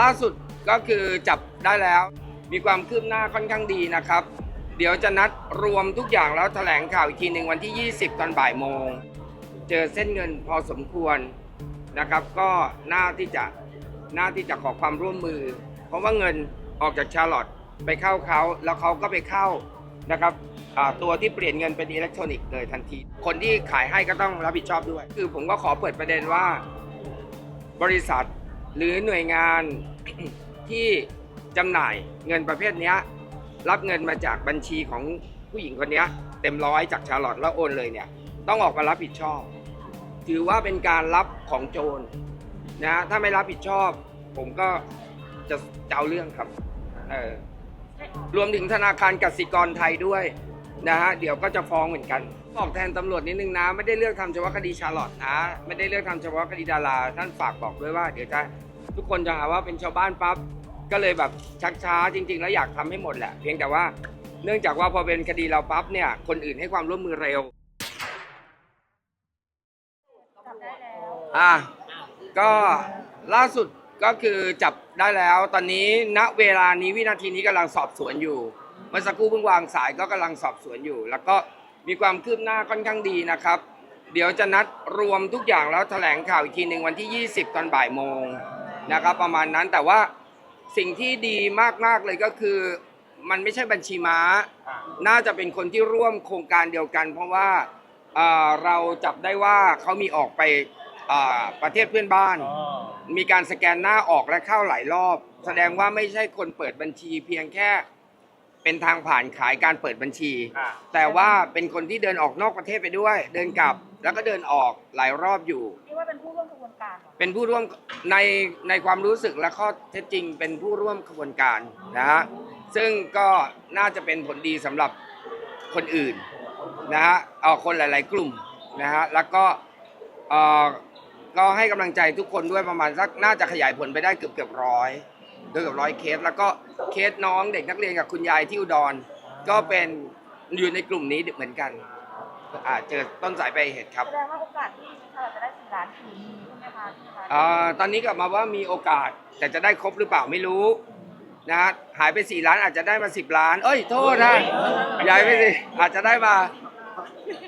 ล่าสุดก็คือจับได้แล้ว มีความคืบหน้าค่อนข้างดีนะครับ เดี๋ยวจะนัดรวมทุกอย่างแล้วแถลงข่าวอีกทีหนึ่งวันที่ 20 ตอนบ่ายโมง เจอเส้นเงินพอสมควรนะครับ ก็น่าที่จะน่าที่จะขอความร่วมมือ เพราะว่าเงินออกจากชาร์ลอตไปเข้าเขาแล้วเขาก็ไปเข้านะครับตัวที่เปลี่ยนเงินเป็นอิเล็กทรอนิกส์เลยทันที คนที่ขายให้ก็ต้องรับผิดชอบด้วย คือผมก็ขอเปิดประเด็นว่า บริษัทหรือหน่วยงาน ที่จำหน่ายเงินประเภทเนี้ย รับเงินมาจากบัญชีของผู้หญิงคนเนี้ย เต็มร้อยจากชาร์ลอตแล้วโอนเลยเนี่ย ต้องออกมารับผิดชอบ ถือว่าเป็นการรับของโจรนะฮะถ้าไม่รับผิดชอบ ผมก็จะจะเอาเรื่องครับเออรวมถึงธนาคารกสิกรไทยด้วยนะฮะเดี๋ยวก็จะฟ้องเหมือนกันบอกแทนตำรวจนิดนึงนะ ไม่ได้เลือกทำเฉพาะคดีชาร์ลอตนะ ไม่ได้เลือกทำเฉพาะคดีดารา ท่านฝากบอกด้วยว่าเดี๋ยวจะ ทุกคนจะหาว่าเป็นชาวบ้านปั๊บก็เลยแบบชักช้าจริง ๆ แล้วอยากทำให้หมดแหละ เพียงแต่ว่าเนื่องจากว่าพอเป็นคดีเราปั๊บเนี่ย คนอื่นให้ความร่วมมือเร็วจับได้แล้วอะก็ล่าสุดก็คือจับได้แล้วตอนนี้ณเวลานี้วินาทีนี้กำลังสอบสวนอยู่ เมื่อสักครู่เพิ่งวางสายก็กำลังสอบสวนอยู่ แล้วก็มีความคืบหน้าค่อนข้างดีนะครับ เดี๋ยวจะนัดรวมทุกอย่างแล้วแถลงข่าวอีกทีหนึ่งวันที่ 20 ตอนบ่ายโมง นะครับประมาณนั้นแต่ว่าสิ่งที่ดีมากๆเลยก็คือ มันไม่ใช่บัญชีม้า น่าจะเป็นคนที่ร่วมโครงการเดียวกัน เพราะว่าเอ่อเราจับได้ว่าเขามีออกไปเอ่อประเทศเพื่อนบ้าน มีการสแกนหน้าออกและเข้าหลายรอบ แสดงว่าไม่ใช่คนเปิดบัญชีเพียงแค่ เป็นทางผ่านขายการเปิดบัญชี อ่า แต่ว่าเป็นคนที่เดินออกนอกประเทศไปด้วย เดินกลับแล้วก็เดินออกหลายรอบอยู่ เรียกว่าเป็นผู้ร่วมกระบวนการเหรอเป็นผู้ร่วมในในความรู้สึกและข้อเท็จจริง เป็นผู้ร่วมขบวนการนะฮะซึ่งก็น่าจะเป็นผลดีสำหรับคนอื่นนะฮะเอาคนหลาย ๆ กลุ่มนะฮะแล้วก็เอ่อก็ให้กำลังใจทุกคนด้วยประมาณสักน่าจะขยายผลไปได้เกือบเกือบร้อยเกือบเกือบร้อยเคส แล้วก็เคสน้องเด็กนักเรียนกับคุณยายที่อุดร ก็เป็นอยู่ในกลุ่มนี้เหมือนกันอ่าเจอต้นสายไปลายเหตุครับ แสดงว่าโอกาสที่เราจะได้สี่ล้านคือมีใช่ไหมคะพี่คะเอ่อตอนนี้กลับมาว่ามีโอกาสแต่จะได้ครบหรือเปล่าไม่รู้นะฮะหายไป 4 ล้านอาจจะได้มา 10 ล้าน เอ้ยโทษนะย้ายไปสิอาจจะได้มา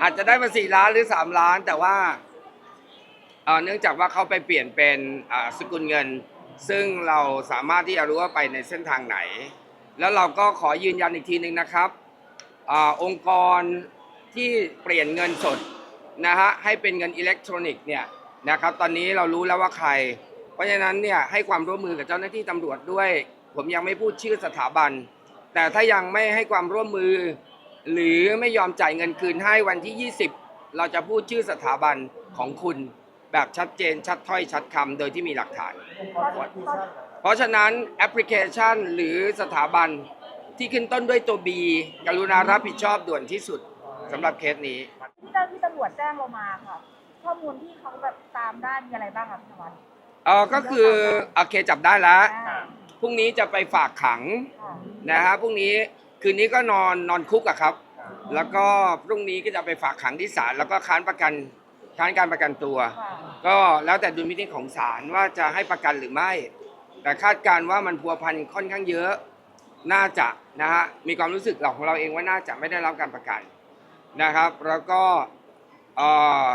อาจจะได้มา 4 ล้านหรือ 3 ล้าน แต่ว่าเอ่อเนื่องจากว่าเขาไปเปลี่ยนเป็นอ่าสกุลเงิน ซึ่งเราสามารถที่จะรู้ว่าไปในเส้นทางไหน แล้วเราก็ขอยืนยันอีกทีหนึ่งนะครับอองค์กรที่เปลี่ยนเงินสดนะฮะให้เป็นเงินอิเล็กทรอนิกส์เนี่ยนะครับตอนนี้เรารู้แล้วว่าใคร เพราะฉะนั้นเนี่ยให้ความร่วมมือกับเจ้าหน้าที่ตำรวจด้วย ผมยังไม่พูดชื่อสถาบัน แต่ถ้ายังไม่ให้ความร่วมมือ หรือไม่ยอมจ่ายเงินคืนให้วันที่ 20 เราจะพูดชื่อสถาบันของคุณ แบบชัดเจนชัดถ้อยชัดคำโดยที่มีหลักฐานเพราะเพราะเพราะฉะนั้นแอปพลิเคชันหรือสถาบันที่ขึ้นต้นด้วยตัว B กรุณารับผิดชอบด่วนที่สุดสำหรับเคสนี้ ที่เจ้าที่ตำรวจแจ้งเรามาค่ะ ข้อมูลที่เขาแบบตามได้มีอะไรบ้างคะพี่นวัดเออก็คือโอเคจับได้แล้วอ่าพรุ่งนี้จะไปฝากขังค่ะนะฮะพรุ่งนี้คืนนี้ก็นอนนอนคุกอะครับ แล้วก็พรุ่งนี้ก็จะไปฝากขังที่ศาลแล้วก็ค้านประกัน ค้านการประกันตัวค่ะก็แล้วแต่ดุลพินิจของศาลว่าจะให้ประกันหรือไม่ แต่คาดการณ์ว่ามันพัวพันค่อนข้างเยอะ น่าจะนะฮะมีความรู้สึกของเราเองว่าน่าจะไม่ได้รับการประกันนะครับ แล้วก็เอ่อ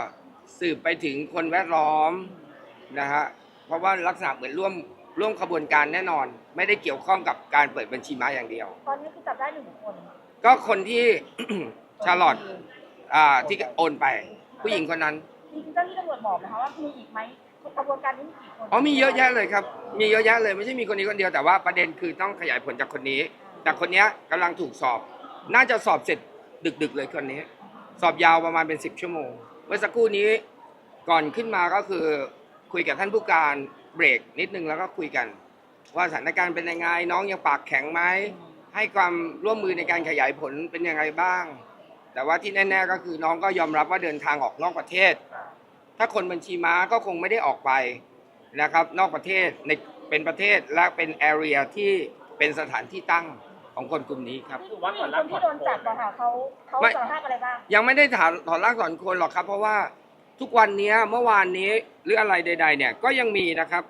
สืบไปถึงคนแวดล้อมนะฮะเพราะว่าลักษณะเหมือนร่วมร่วมขบวนการแน่นอน ไม่ได้เกี่ยวข้องกับการเปิดบัญชีม้าอย่างเดียว ตอนนี้คือจับได้หนึ่งคน ก็คนที่ชาลอตอ่าที่โอนไป ผู้หญิงคนนั้น จริงๆเจ้าหน้าที่ตำรวจบอกนะคะว่ามีอีกไหมกระบวนการนี้มีกี่คนอ๋อมีเยอะแยะเลยครับ มีเยอะแยะเลยไม่ใช่มีคนนี้คนเดียวแต่ว่าประเด็นคือต้องขยายผลจากคนนี้ แต่คนเนี้ยกำลังถูกสอบ น่าจะสอบเสร็จดึกๆเลยคนนี้ สอบยาวประมาณเป็นสิบชั่วโมง เมื่อสักครู่นี้ก่อนขึ้นมาก็คือคุยกับท่านผู้การเบรกนิดนึงแล้วก็คุยกัน ว่าสถานการณ์เป็นยังไงน้องยังปากแข็งไหมให้ความร่วมมือในการขยายผลเป็นยังไงบ้าง แต่ว่าที่แน่ ๆ ก็คือน้องก็ยอมรับว่าเดินทางออกนอกประเทศ ถ้าคนบัญชีม้าก็คงไม่ได้ออกไปนะครับนอกประเทศในเป็นประเทศและเป็นแอเรียที่เป็นสถานที่ตั้งของคนกลุ่มนี้ครับที่คนที่โดนจับอะค่ะเขาเขาไม่สารภาพอะไรบ้างยังไม่ได้ถามถอนรากถอนโคนหรอกครับ เพราะว่าทุกวันนี้เมื่อวานนี้หรืออะไรใด ๆ เนี่ยก็ยังมีนะครับ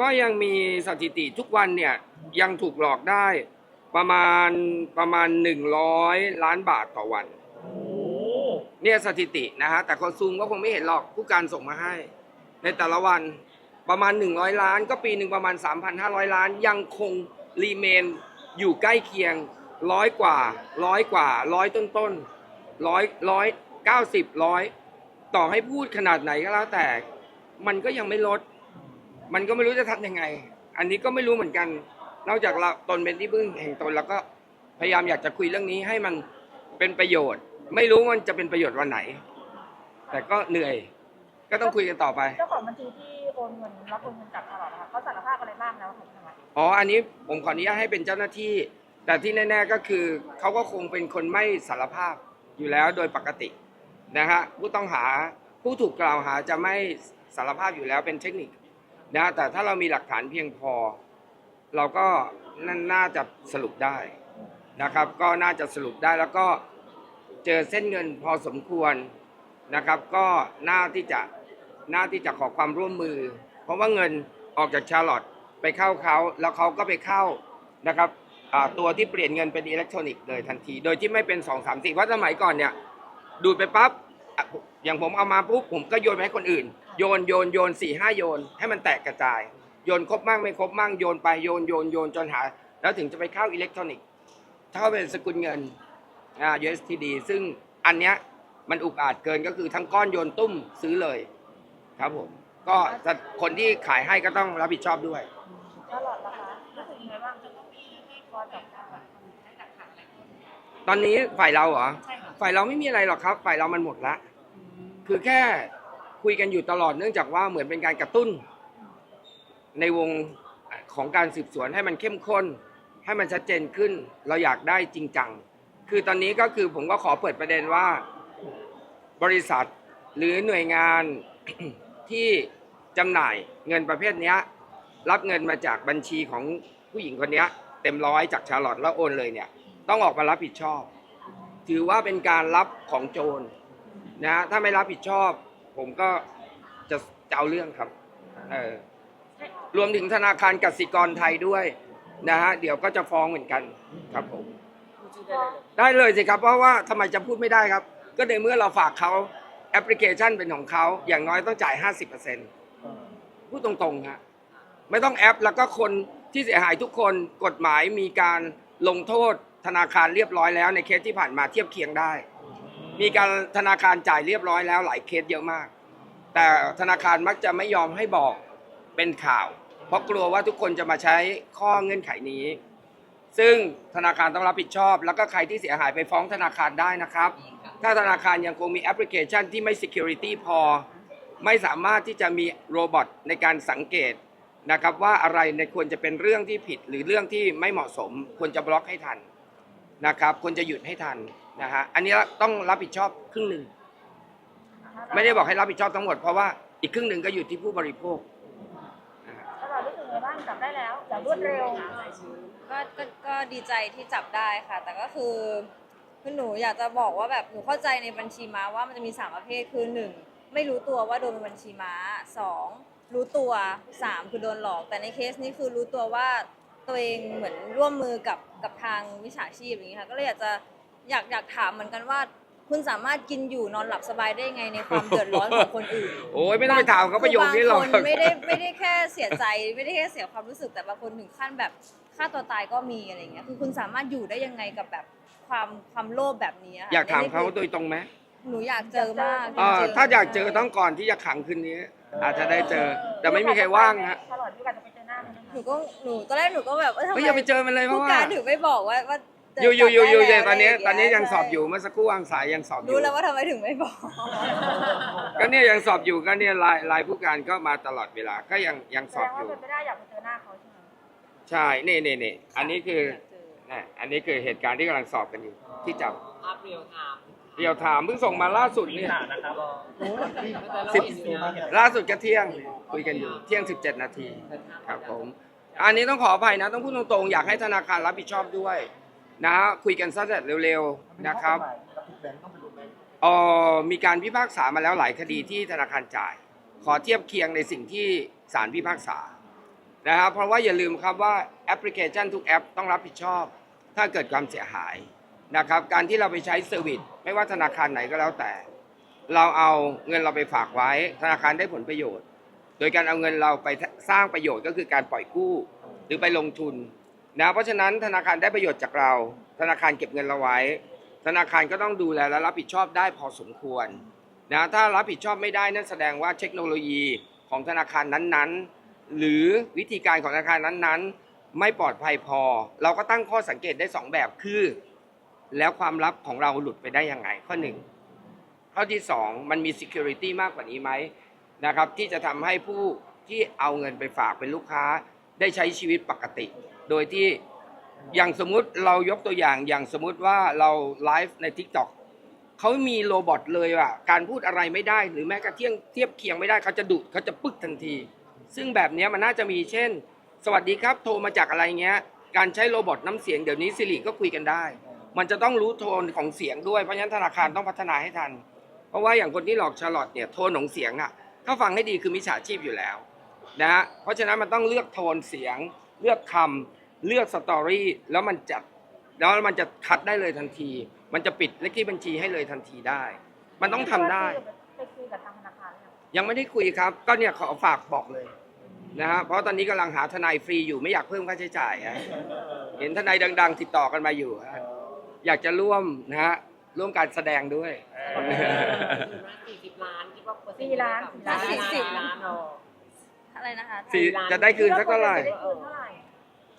ก็ยังมีสถิติทุกวันเนี่ยยังถูกหลอกได้ประมาณประมาณ 100 ล้านบาทต่อวัน เนี่ยสถิตินะฮะแต่คนซูมก็คงไม่เห็นหรอกผู้การส่งมาให้ ในแต่ละวันประมาณ 100 ล้าน ก็ปีหนึ่งประมาณ 3,500 ล้าน ยังคงรีเมนอยู่ใกล้เคียงร้อยกว่าร้อยกว่าร้อยต้นต้นร้อยร้อยเก้าสิบร้อยต่อให้พูดขนาดไหนก็แล้วแต่ มันก็ยังไม่ลด มันก็ไม่รู้จะทำยังไง อันนี้ก็ไม่รู้เหมือนกัน นอกจากเราตนเป็นที่พึ่งแห่งตนแล้วก็พยายามอยากจะคุยเรื่องนี้ให้มันเป็นประโยชน์ ไม่รู้มันจะเป็นประโยชน์วันไหน แต่ก็เหนื่อย ก็ต้องคุยกันต่อไป เจ้าของบัญชีที่โอนเงินรับโอนเงินจากตลอดนะคะเขาสารภาพอะไรบ้างแล้วคะคุณธรรมะอ๋อ อันนี้ผมขออนุญาตให้เป็นเจ้าหน้าที่ แต่ที่แน่ ๆก็คือเขาก็คงเป็นคนไม่สารภาพอยู่แล้วโดยปกตินะฮะผู้ต้องหาผู้ถูกกล่าวหาจะไม่สารภาพอยู่แล้วเป็นเทคนิคนะแต่ถ้าเรามีหลักฐานเพียงพอ เราก็น่าจะสรุปได้นะครับ ก็น่าจะสรุปได้แล้วก็ เจอเส้นเงินพอสมควรนะครับ ก็น่าที่จะน่าที่จะขอความร่วมมือ เพราะว่าเงินออกจากชาร์ลอตไปเข้าเขาแล้วเขาก็ไปเข้านะครับตัวที่เปลี่ยนเงินเป็นอิเล็กทรอนิกส์เลยทันที โดยที่ไม่เป็น 2 3 4เพราะสมัยก่อนเนี่ยดูดไปปั๊บอย่างผมเอามาปุ๊บผมก็โยนไปให้คนอื่น โยนโยนโยนสี่ห้าโยน ให้มันแตกกระจาย โยนครบมั่งไม่ครบมั่งโยนไปโยนโยนโยนจนหา แล้วถึงจะไปเข้าอิเล็กทรอนิกส์ถ้าเป็นสกุลเงิน อ่า USTD ซึ่งอันเนี้ยมันอุกอาจเกินก็คือทั้งก้อนโยนตุ้มซื้อเลย ครับผม ก็จะคนที่ขายให้ก็ต้องรับผิดชอบด้วย ตลอดนะคะรู้สึกยังไงบ้างจะต้องมีให้พอจับได้ตอนนี้ฝ่ายเราเหรอ ใช่ค่ะฝ่ายเราไม่มีอะไรหรอกครับ ฝ่ายเรามันหมดละ คือแค่คุยกันอยู่ตลอดเนื่องจากว่าเหมือนเป็นการกระตุ้น ในวงของการสืบสวนให้มันเข้มข้น ให้มันชัดเจนขึ้น เราอยากได้จริงจัง คือตอนนี้ก็คือผมก็ขอเปิดประเด็นว่า บริษัทหรือหน่วยงานที่จำหน่ายเงินประเภทนี้รับเงินมาจากบัญชีของผู้หญิงคนนี้เต็มร้อยจากชาร์ลอตแล้วโอนเลยเนี่ย ต้องออกมารับผิดชอบ ถือว่าเป็นการรับของโจรนะฮะถ้าไม่รับผิดชอบ ผมก็จะจะเอาเรื่องครับเออรวมถึงธนาคารกสิกรไทยด้วยนะฮะเดี๋ยวก็จะฟ้องเหมือนกันครับผม ได้เลยสิครับ เพราะว่าทำไมจะพูดไม่ได้ครับ ก็ในเมื่อเราฝากเขาแอปพลิเคชันเป็นของเขาอย่างน้อยต้องจ่าย 50%พูดตรงๆฮะไม่ต้องแอปแล้วก็คนที่เสียหายทุกคนกฎหมายมีการลงโทษธนาคารเรียบร้อยแล้ว ในเคสที่ผ่านมาเทียบเคียงได้ มีการธนาคารจ่ายเรียบร้อยแล้วหลายเคสเยอะมาก แต่ธนาคารมักจะไม่ยอมให้บอกเป็นข่าว เพราะกลัวว่าทุกคนจะมาใช้ข้อเงื่อนไขนี้ ซึ่งธนาคารต้องรับผิดชอบ แล้วก็ใครที่เสียหายไปฟ้องธนาคารได้นะครับ ถ้าธนาคารยังคงมีแอปพลิเคชันที่ไม่ Security พอ ไม่สามารถที่จะมีโรบอทในการสังเกตนะครับว่าอะไรในควรจะเป็นเรื่องที่ผิดหรือเรื่องที่ไม่เหมาะสม ควรจะบล็อกให้ทันนะครับควรจะหยุดให้ทันนะฮะอันนี้ต้องรับผิดชอบครึ่งหนึ่งไม่ได้บอกให้รับผิดชอบทั้งหมดเพราะว่าอีกครึ่งหนึ่งก็อยู่ที่ผู้บริโภคนะฮะ ตลอดรู้สึกยัง ไงบ้างจับได้แล้วอย่างรวดเร็วก็ก็ก็ดีใจที่จับได้ค่ะ แต่ก็คือคือหนูอยากจะบอกว่าแบบหนูเข้าใจในบัญชีม้าว่ามันจะมีสามประเภทคือหนึ่งไม่รู้ตัวว่าโดนเป็นบัญชีม้าสองรู้ตัวสามคือโดนหลอก แต่ในเคสนี้คือรู้ตัวว่าตัวเองเหมือนร่วมมือกับกับทางมิจฉาชีพอย่างนี้ค่ะก็เลยอยากจะอยากอยากถามเหมือนกันว่า คุณสามารถกินอยู่นอนหลับสบายได้ไงในความเดือดร้อนของคนอื่นโอ้ยไม่ต้องไปถามเขาประโยคนี้หรอกคือบางคนไม่ได้ไม่ได้แค่เสียใจไม่ได้แค่เสียความรู้สึกแต่บางคนถึงขั้นแบบฆ่าตัวตายก็มีอะไรเงี้ยคือคุณสามารถอยู่ได้ยังไงกับแบบความความโลภแบบนี้ะค่ะอยากถามเขาอันนี้โดยตรงไหมคือหนูอยากเจอมากอ่าจริงๆถ้าอยากเจอต้องก่อนที่จะขังคืนนี้ อาจจะได้เจอ แต่ไม่มีใครว่างฮะตลอดที่การจะไปเจอหน้ามันนะคะหนูก็หนูตอนแรกหนูก็แบบเอ้ยทำไม่ไมอย่าไปเจอมันเลยเพผู้ราะว่าการถึงไม่บอกว่าว่าเจ อยู่อยู่อยู่อยู่จัเดี๋ยบวได้ตอนนี้แล้วตอนนี้ยังใช่สอบอยู่เมื่อสักครู่วางสายยังสอบอยู่รู้แล้วว่าทำไมถึงไม่บอกก็เนี่ยยังสอบอยู่ก็เนี่ยไลน์ไลน์ผู้การก็มาตลอดเวลาก็ยังยังแสสอดบงอว่ายู่เป็นไปได้อยากไปเจอหน้าเขาใช่ไหมใช่นี่นี่นี่อันนี้คืออยากเจอนะอันนี้คือเหตุการณ์ที่กำลังสอบกันอยู่ที่จับภาพเรียลไทม์เดียวถามเพิ่งส่งมาล่าสุดเนี่ยนะครับสิบล่าสุดก็เที่ยงคุยกันอยู่เที่ยง17นาทีครับผมอันนี้ต้องขออภัยนะ ต้องพูดตรงๆ อยากให้ธนาคารรับผิดชอบด้วย นะคุยกันซะเสร็จเร็วๆนะครับเออมีการพิพากษามาแล้วหลายคดีที่ธนาคารจ่าย ขอเทียบเคียงในสิ่งที่ศาลพิพากษานะครับเพราะว่าอย่าลืมครับว่าแอปพลิเคชันทุกแอปต้องรับผิดชอบ ถ้าเกิดความเสียหายนะครับ การที่เราไปใช้เซอร์วิสไม่ว่าธนาคารไหนก็แล้วแต่ เราเอาเงินเราไปฝากไว้ ธนาคารได้ผลประโยชน์ โดยการเอาเงินเราไปสร้างประโยชน์ก็คือการปล่อยกู้ หรือไปลงทุน นะเพราะฉะนั้นธนาคารได้ประโยชน์จากเรา ธนาคารเก็บเงินเราไว้ ธนาคารก็ต้องดูแลและรับผิดชอบได้พอสมควรนะถ้ารับผิดชอบไม่ได้นั่นแสดงว่าเทคโนโลยีของธนาคารนั้นๆ หรือวิธีการของธนาคารนั้นๆ ไม่ปลอดภัยพอ เราก็ตั้งข้อสังเกตได้สองแบบคือ แล้วความลับของเราหลุดไปได้ยังไงข้อหนึ่งข้อที่สองมันมี security มากกว่านี้ไหมนะครับที่จะทำให้ผู้ที่เอาเงินไปฝากเป็นลูกค้า ได้ใช้ชีวิตปกติ โดยที่อย่างสมมุติเรายกตัวอย่างอย่างสมมุติว่าเราไลฟ์ใน TikTok เขามีโรบอทเลยว่ะการพูดอะไรไม่ได้ หรือแม้กระทียงเทียบเคียงไม่ได้เขาจะดุเขาจะปึ๊กทันที ซึ่งแบบนี้มันน่าจะมีเช่น สวัสดีครับโทรมาจากอะไรเงี้ย การใช้โรบอทน้ำเสียงเดี๋ยวนี้สิริก็คุยกันได้ มันจะต้องรู้โทนของเสียงด้วยเพราะฉะนั้นธนาคารต้องพัฒนาให้ทัน เพราะว่าอย่างคนที่หลอกชาร์ลอตเนี่ยโทนของเสียงอะถ้าฟังให้ดีคือมิจฉาชีพอยู่แล้ว นะฮะเพราะฉะนั้นมันต้องเลือกโทนเสียง เลือกคำเลือกสตอรี่แล้วมันจะแล้วมันจะคัดได้เลยทันที มันจะปิดเลขที่บัญชีให้เลยทันทีได้ มันต้องทำได้ ไปคุยกับทางธนาคารเนี่ยยังไม่ได้คุยครับ ก็เนี่ยขอฝากบอกเลยนะฮะเพราะตอนนี้กำลังหาทนายฟรีอยู่ไม่อยากเพิ่มค่าใช้จ่ายฮะเห็นทนายดัง ๆ ติดต่อกันมาอยู่ฮะอยากจะร่วมนะฮะร่วมการแสดงด้วย สี่สิบล้านคิดว่าเปอร์เซ็นต์สี่ล้านล้าน สี่สิบล้านเออ อะไรนะคะสี่จะได้คืนสักเท่าไหร่จะได้คืนเท่าไหร่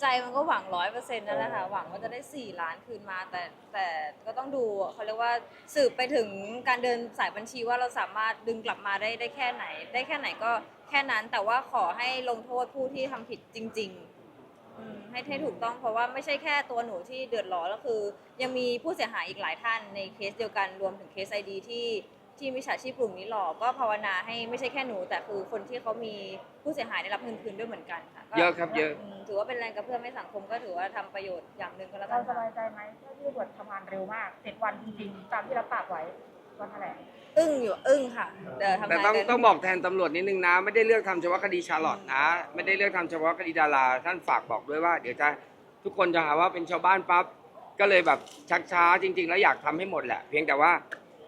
ใจมันก็หวังร้อยเปอร์เซ็นต์นั่นแหละค่ะหวังว่าจะได้สี่ล้านคืนมา แต่แต่ก็ต้องดูเขาเรียกว่าสืบไปถึงการเดินสายบัญชีว่าเราสามารถดึงกลับมาได้ได้แค่ไหน ได้แค่ไหนก็แค่นั้น แต่ว่าขอให้ลงโทษผู้ที่ทำผิดจริง ๆ อืมให้ให้ถูกต้องเพราะว่าไม่ใช่แค่ตัวหนูที่เดือดร้อนแล้วคือ ยังมีผู้เสียหายอีกหลายท่านในเคสเดียวกันรวมถึงเคสไอดีที่ ที่มิจฉาชีพกลุ่มนี้หลอกก็ภาวนาให้ไม่ใช่แค่หนู แต่คือคนที่เขามีผู้เสียหายได้รับเงินคืนด้วยเหมือนกันค่ะก็เยอะครับเยอะ มถือว่าเป็นแรงกระเพื่อมให้สังคมก็ถือว่าทำประโยชน์อย่างหนึ่งก็แล้วกัเรานสบายใจไหมที่ตำรวจทำงานเร็วมากเจ็ดวันจริงๆตามที่รับปากไว้วันแถลงอึ้งอยู่อึ้งค่ะเดี๋ยวทำแต่งานต้องกันต้องบอกแทนตำรวจนิดนึงนะ ไม่ได้เลือกทำเฉพาะคดีชาร์ลอตนะ ไม่ได้เลือกทำเฉพาะคดีดารา ท่านฝากบอกด้วยว่า เดี๋ยวจะทุกคนจะหาว่าเป็นชาวบ้านปั๊บก็เลยแบบชักช้าจริง ๆ แล้วอยากทำให้หมดแหละ เพียงแต่ว่า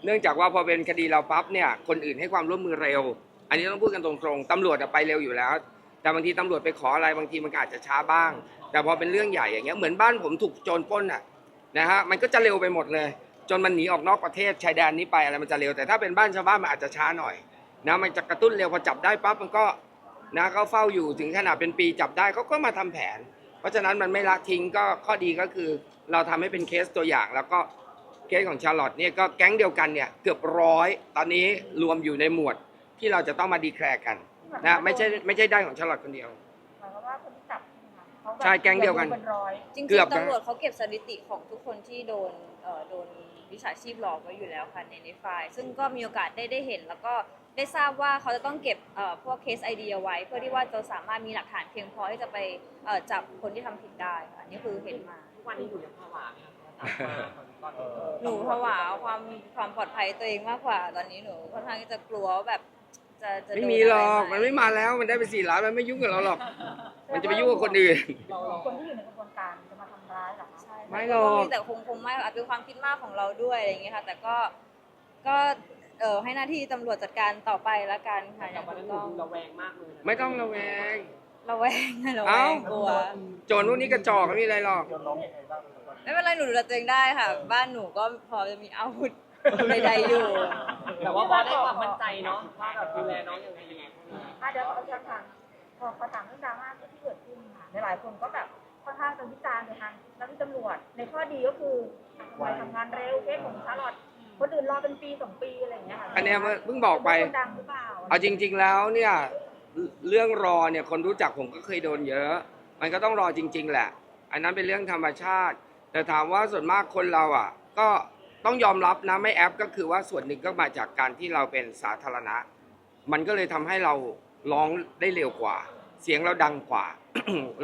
เนื่องจากว่าพอเป็นคดีเราปั๊บเนี่ยคนอื่นให้ความร่วมมือเร็ว อันนี้ต้องพูดกันตรงๆตำรวจอะไปเร็วอยู่แล้ว แต่บางทีตำรวจไปขออะไรบางทีมันก็อาจจะช้าบ้าง แต่พอเป็นเรื่องใหญ่อย่างเงี้ยเหมือนบ้านผมถูกโจรปล้นอะนะฮะมันก็จะเร็วไปหมดเลย จนมันหนีออกนอกประเทศชายแดนนี้ไปอะไรมันจะเร็วแต่ถ้าเป็นบ้านชาวบ้านมันอาจจะช้าหน่อยนะมันจะกระตุ้นเร็วพอจับได้ปั๊บมันก็นะเขาเฝ้าอยู่ถึงขนาดเป็นปีจับได้เขาก็มาทำแผน เพราะฉะนั้นมันไม่ละทิ้งก็ข้อดีก็คือ เราทำให้เป็นเคสตัวอย่างแล้วก็ เคสของชาร์ลอตเนี่ยก็แก๊งเดียวกันเนี่ยเกือบร้อยตอนนี้รวมอยู่ในหมวดที่เราจะต้องมาดีแคร์กันนะไม่ใช่ไม่ใช่ได้ของชาร์ลอตคนเดียว หมายความว่าคนที่จับเขาบบใช่แก๊งเดียวกันเป็นร้อยจริงเกือบๆนะ ตำรวจเขาเก็บสถิติของทุกคนที่โดนเอ่อโดนวิชาชีพหลอกไว้อยู่แล้วค่ะในในไฟล์ซึ่งก็มีโอกาสได้ได้เห็น แล้วก็ได้ทราบว่าเขาจะต้องเก็บเอ่อพวกเคสไอเดียไว้ เพื่อที่ว่าจะสามารถมีหลักฐานเพียงพอที่จะไปเอ่อจับคนที่ทำผิดได้ค่ะอันนี่คือเห็นมา ทุกวันนี้อยู่ยังภาวะไหมคะตอนนี้ หนูผวาความความปลอดภัยตัวเองมากกว่า ตอนนี้หนูค่อนข้างที่จะกลัวว่าแบบ จะจะไม่โดนมีหรอกะมันไม่มาแล้วมันได้ไปสี่ล้านมันไม่ยุ่งกับเราหรอก มันจะไปยุ่งกับคนอื่น คนที่อยู่ในกระบวนการจะมาทำร้ายเหรอคะใช่ไม่หรอก แต่คงคงไม่อาจเป็นความคิดมากของเราด้วยอะไรอย่างเงี้ยค่ะ แต่ก็ก็เออให้หน้าที่ตำรวจจัดการต่อไปละกันค่ะอแต่ย่างวันถูนั้นกหนูต้องดูระแวงมากเลยนะไม่ต้องระแวง ระแวงระแวเอ้า งกลัว โจรพวกนี้กระจอกไม่มีอะไรหรอกไม่เป็นไรหนูดูแลตัวเองได้ค่ะ บ้านหนูก็พอจะมีอาวุธใดๆอยู่ แต่ว่าพอได้ความมั่นใจเนาะว่าแบบดูแลน้องยังไงยังไงอะเดี๋ยวขอถามพอขอถามเรื่องดราม่าที่เกิดขึ้นค่ะหลายๆคนก็แบบค่อนข้างจะวิจารณ์ในทางเจ้าหน้าที่ตำรวจ ในข้อดีก็คือทำไมทำงานเร็วเคสของชาร์ลอตคนอื่นรอเป็นปีสองปีอะไรอย่างเงี้ยค่ะอันเนี้ยเพิ่งบอกไปเป็นคนดังหรือเปล่าเอาจริง ๆ แล้วเนี่ยเรื่องรอเนี่ยคนรู้จักผมก็เคยโดนเยอะ มันก็ต้องรอจริง ๆ แหละ อันนั้นเป็นเรื่องธรรมชาติ แต่ถามว่าส่วนมากคนเราอะ ก็ต้องยอมรับนะไม่แอปก็คือว่าส่วนหนึ่งก็มาจากการที่เราเป็นสาธารณะ มันก็เลยทำให้เราร้องได้เร็วกว่า เสียงเราดังกว่า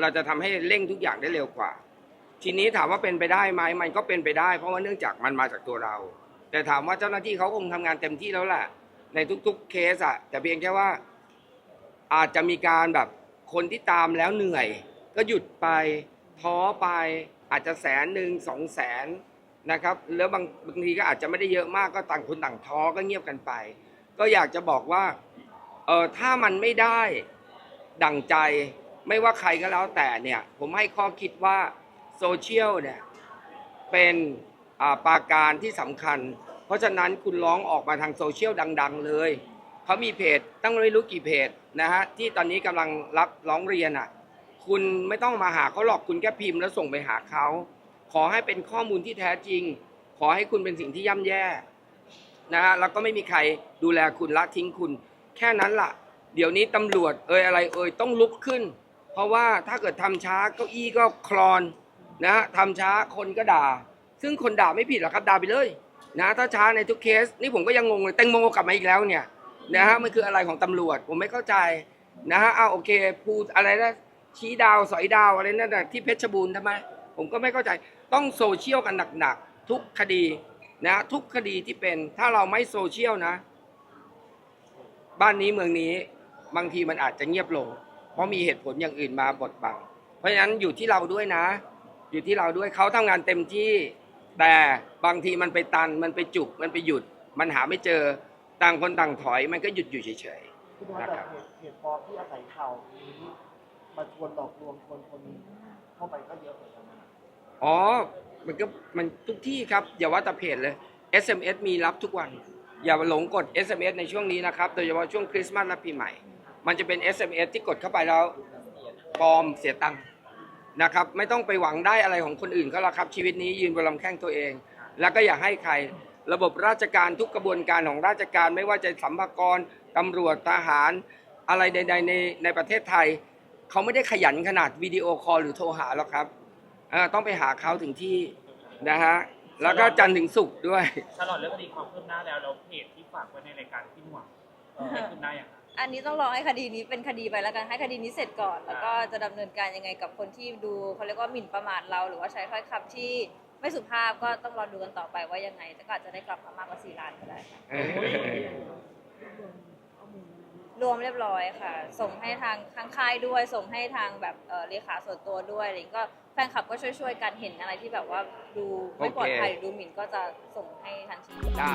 เราจะทำให้เร่งทุกอย่างได้เร็วกว่า ทีนี้ถามว่าเป็นไปได้ไหมมันก็เป็นไปได้ เพราะว่าเนื่องจากมันมาจากตัวเรา แต่ถามว่าเจ้าหน้าที่เขาคงทำงานเต็มที่แล้วแหละในทุก ๆเคสอะแต่เพียงแค่ว่า อาจจะมีการแบบคนที่ตามแล้วเหนื่อย ก็หยุดไปท้อไป อาจจะแสนหนึ่งสองแสนนะครับแล้วบางบางทีก็อาจจะไม่ได้เยอะมากก็ต่างคนต่างท้อก็เงียบกันไป ก็อยากจะบอกว่าเออถ้ามันไม่ได้ดั่งใจไม่ว่าใครก็แล้วแต่เนี่ยผมให้ข้อคิดว่าโซเชียลเนี่ยเป็นอ่าปาการที่สำคัญ เพราะฉะนั้นคุณร้องออกมาทางโซเชียลดัง ๆ เลยเขามีเพจตั้งไม่รู้กี่เพจนะฮะที่ตอนนี้กำลังรับร้องเรียนอะ คุณไม่ต้องมาหาเขาหรอกคุณแค่พิมพ์แล้วส่งไปหาเขาขอให้เป็นข้อมูลที่แท้จริง ขอให้คุณเป็นสิ่งที่ย่ำแย่นะฮะแล้วก็ไม่มีใครดูแลคุณละทิ้งคุณ แค่นั้นล่ะ เดี๋ยวนี้ตำรวจเอ่ยอะไรเอ่ยต้องลุกขึ้น เพราะว่าถ้าเกิดทำช้าเก้าอี้ก็คลอนนะฮะทำช้าคนก็ด่า ซึ่งคนด่าไม่ผิดหรอกครับด่าไปเลยนะถ้าช้าในทุกเคส นี่ผมก็ยังงงเลยแตงโมกลับมาอีกแล้วเนี่ยนะฮะมันคืออะไรของตำรวจผมไม่เข้าใจนะฮะเอาโอเคพูดอะไรนะ ชี้ดาวสอยดาวอะไรนั่นนะที่เพชรบูรณ์ทำไม ผมก็ไม่เข้าใจต้องโซเชียลกันหนักๆ ทุกคดีนะทุกคดีที่เป็นถ้าเราไม่โซเชียลนะ บ้านนี้เมืองนี้บางทีมันอาจจะเงียบลง เพราะมีเหตุผลอย่างอื่นมาบดบังเพราะฉะนั้นอยู่ที่เราด้วยนะ อยู่ที่เราด้วยเขาทำงานเต็มที่แต่บางทีมันไปตันมันไปจุกมันไปหยุด มันหาไม่เจอต่างคนต่างถอย มันก็หยุดอยู่เฉยคุณว่าแต่เพจเพจปลอที่อาศัยข่าวนี้ มาชวนหลอกลวงชวนคนเข้าไปก็เยอะเหมือนกันนะอ๋อ มันก็มันทุกที่ครับ อย่าว่าแต่เพจเลย SMS มีรับทุกวัน อย่าหลงกด SMS ในช่วงนี้นะครับ โดยเฉพาะช่วงคริสต์มาสและปีใหม่ มันจะเป็น SMS ที่กดเข้าไปแล้วปลอมเสียตังค์นะครับ ไม่ต้องไปหวังได้อะไรของคนอื่นเขาละครับ ชีวิตนี้ยืนบนลำแข้งตัวเอง แล้วก็อย่าให้ใคร ระบบราชการทุกกระบวนการของราชการไม่ว่าจะสัมภากรตำรวจทหาร อะไรใด ๆ ในในประเทศไทย เขาไม่ได้ขยันขนาดวิดีโอคอลหรือโทรหาหรอกครับเออต้องไปหาเขาถึงที่นะฮะแล้วก็จันทร์ถึงศุกร์ด้วยตลอดเรื่องคดีความคืบหน้าแล้วแล้วเพจที่ฝากไว้ในรายการพี่หน่วงได้คืบหน้าอย่างไรอันนี้ต้องรอให้คดีนี้เป็นคดีไปแล้วกันให้คดีนี้เสร็จก่อน แล้วก็จะดำเนินการยังไงกับคนที่ดูเขาเรียกว่าหมิ่นประมาทเรา หรือว่าใช้ถ้อยคำที่ไม่สุภาพก็ต้องรอดูกันต่อไปว่ายังไงแต่ก็อาจจะได้กลับมามากกว่าสี่ล้านก็ได้ค่ะเออ รวมเรียบร้อยค่ะ ส่งให้ทางทางค่ายด้วย ส่งให้ทางแบบเอ่อเลขาส่วนตัวด้วยอะไรอย่างงี้ก็แฟนคลับก็ช่วยๆกันเห็นอะไรที่แบบว่าดูไม่ปลอดภัยหรือดูหมิ่นก็จะส่งให้ทันทีได้